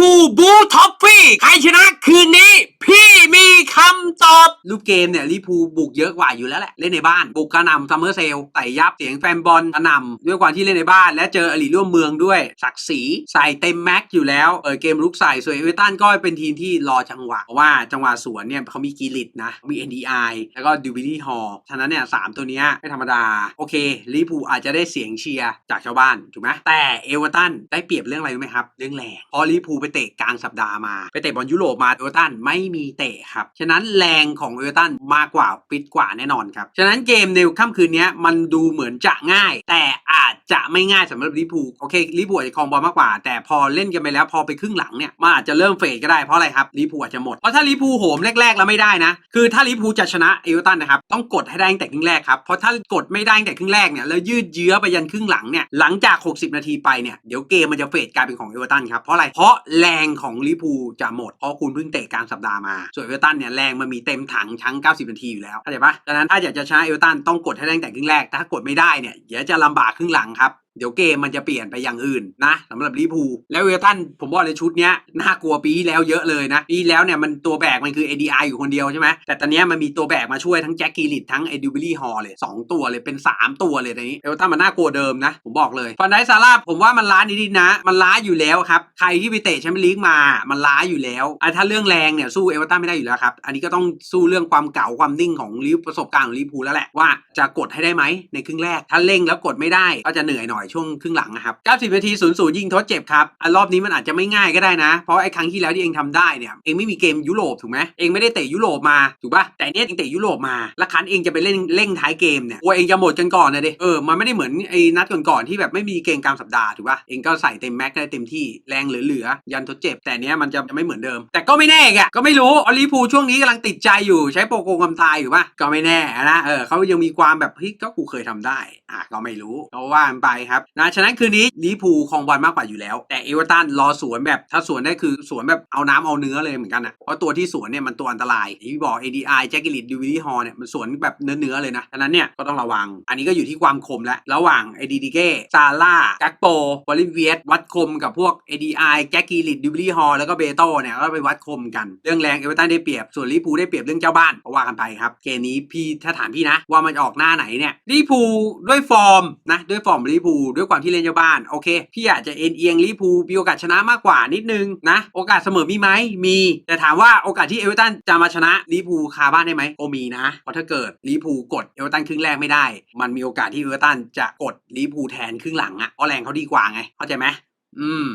พูลบูท็อฟฟี่ใครชนะคืนนี้ พี่มีคำตอบรูปเกมเนี่ยลิพูบุกเยอะกว่าอยู่แล้วแหละเล่นในบ้านบุกกระหน่ำซัมเมอร์เซลใส่ยับเสียงแฟนบอลกระหน่ำด้วยความที่เล่นในบ้านและเจออลีร่วมเมืองด้วยศักดิ์ศรีใส่เต็มแม็กซ์อยู่แล้วเออเกมลุกใส่ส่วนเอเวอร์ตันก็เป็นทีมที่รอจังหวะเพราะว่าจังหวะสวนเนี่ยเขามีกีริตนะมี NDI แล้วก็ดิวิลี่ฮอลฉะนั้นเนี่ยสามตัวเนี้ยไม่ธรรมดาโอเคลิพูอาจจะได้เสียงเชียร์จากชาวบ้านถูกไหมแต่เอเวอร์ตันได้เปรียบเรื่องอะไรรู้ไหมครับเรื่องแรงพอลิพูไปเตะกลางสัปดาห์มาไปเตะบอลยุโรปมาเอเวอร์ตันไม่มีเตะครับ ฉะนั้นแรงของเอเวอร์ตันมากกว่าฟิตกว่าแน่นอนครับ ฉะนั้นเกมในค่ำคืนนี้มันดูเหมือนจะง่าย แต่อาจจะไม่ง่ายสำหรับลิเวอร์พูโอเคลิเวอร์พูอาจจะครองบอลมากกว่า แต่พอเล่นกันไปแล้วพอไปครึ่งหลังเนี่ยมันอาจจะเริ่มเฟดก็ได้เพราะอะไรครับลิเวอร์พูอาจจะหมดเพราะถ้าลิเวอร์พูโหมแรกๆแล้วไม่ได้นะ คือถ้าลิเวอร์พูจะชนะเอเวอร์ตันนะครับต้องกดให้ได้ตั้งแต่ครึ่งแรกครับเพราะถ้ากดไม่ได้ตั้งแต่ครึ่งแรกเนี่ยแล้วยืดเยื้อไปยันครึ่งหลังเนี่ยหลังจาก 60 นาทีไปเนี่ยเดี๋ยวเกมมันจะเฟดกลายเป็นของเอเวอร์ตันครับเพราะอะไรเพราะแรงรงของลิพูจะหมด เพราะคุณเพิ่งเตะกลางสัปดาห์มา ส่วนเอเวอร์ตันเนี่ยแรงมันมีเต็มถังชั้ง 90 นาทีอยู่แล้วเข้าใจปะดังนั้นถ้าอยากจะชนะเอเวอร์ตันต้องกดให้ได้ตั้งแต่ครึ่งแรกถ้ากดไม่ได้เนี่ยเดี๋ยวจะลำบากครึ่งหลังครับ เดี๋ยวเกมมันจะเปลี่ยนไปอย่างอื่นนะสำหรับลิเวอร์พูแล้วเอวอร์ตันผมบอกเลยชุดเนี้ยน่ากลัวปีแล้วเยอะเลยนะปีแล้วเนี่ยมันตัวแบกมันคือ ADI อยู่คนเดียวใช่ไหมแต่ตอนนี้มันมีตัวแบกมาช่วยทั้งแจ็คกีริตทั้งเอดิบิลี่ฮอลเลย 2 ตัวเลยเป็น 3 ตัวเลยตอนนี้เอวตันมันน่ากลัวเดิมนะผมบอกเลยฟันไดซาร่าผมว่ามันล้านิดๆนะ มันล้าอยู่แล้วครับใครที่ไปเตะแชมเปี้ยนลีกมามันล้าอยู่แล้วอะถ้าเรื่องแรงเนี่ยสู้เอวตันไม่ได้อยู่แล้วครับอันนี้ก็ต้องสู้เรื่องความเก่าความนิ่งของลิเวอร์ประสบการณ์ของลิพูแล้วแหละว่าจะกดให้ได้ไหมในครึ่งแรกถ้าเร่งแล้วกดไม่ได้ก็จะเหนื่อยหน่อยช่วงครึ่งหลังนะครับ 90 นาที 0 0 ยิงทดเจ็บครับอรอบนี้มันอาจจะไม่ง่ายก็ได้นะ เพราะไอ้ครั้งที่แล้วที่เองทำได้เนี่ย เองไม่มีเกมยุโรปถูกไหมเองไม่ได้เตะยุโรปมาถูกปะแต่เนี้ยเองเตะยุโรปมา แล้วคันเองจะไปเล่นเร่งท้ายเกมเนี่ยกลัวเองจะหมดกันก่อนนะเด็เออ มันไม่ได้เหมือนไอ้นัดก่อนๆที่แบบไม่มีเกมกลางสัปดาห์ถูกปะเองก็ใส่เต็มแม็กได้เต็มที่แรงเหลือๆยันทดเจ็บ แต่เนี้ยมันจะไม่เหมือนเดิม แต่ก็ไม่แน่แกก็ไม่รู้อลิพูช่วงนี้กำลังติดใจอยู่ใช้โปรโกงกำตายอยู่ปะก็ไม่แน่นะเออเขายังมีความแบบเฮ้ยก็กูเคยทำได้อะก็ไม่รู้ก็ว่าไปครับนะฉะนั้นคืนนี้ลิเวอร์พูลคองบอลมากกว่าอยู่แล้ว แต่เอเวอร์ตันรอสวนแบบถ้าสวนได้คือสวนแบบเอาน้ำเอาเนื้อเลยเหมือนกันอะเพราะตัวที่สวนเนี่ยมันตัวอันตรายอย่างที่บอก ADI แจ็คกิลิตดิวิลี่ฮอเนี่ยมันสวนแบบเนื้อๆเลยนะฉะนั้นเนี่ยก็ต้องระวัง อันนี้ก็อยู่ที่ความคมแล้วระหว่าง ADDK ซาร่ากักโปวอลิเวียวัดคมกับพวก ADI แจ็คกิลิตดิวิลี่ฮอแล้วก็เบโตเนี่ยก็ไปวัดคมกันเรื่องแรงเอเวอร์ตันได้เปรียบส่วนลิเวอร์พูได้เปรียบเรื่องเจ้าบ้านก็ว่ากันไปครับเกมนี้พี่ถ้าถามพี่นะว่ามันออกหน้าไหนเนี่ยลิพูด้วยฟอร์มนะด้วยฟอร์มลิพูด้วยความที่เล่นเจ้าบ้านโอเคพี่อาจจะเอ็นเอียงลิเวอร์พูมีโอกาสชนะมากกว่านิดนึงนะ โอกาสเสมอมีไหมมี แต่ถามว่าโอกาสที่เอเวอร์ตันจะมาชนะลิเวอร์พูคาบ้านได้ไหมก็มีนะเพราะถ้าเกิดลิเวอร์พูกดเอเวอร์ตันครึ่งแรกไม่ได้ มันมีโอกาสที่เอเวอร์ตันจะกดลิเวอร์พูแทนครึ่งหลังอะเพราะแรงเขาดีกว่าไงเข้าใจไหมอืม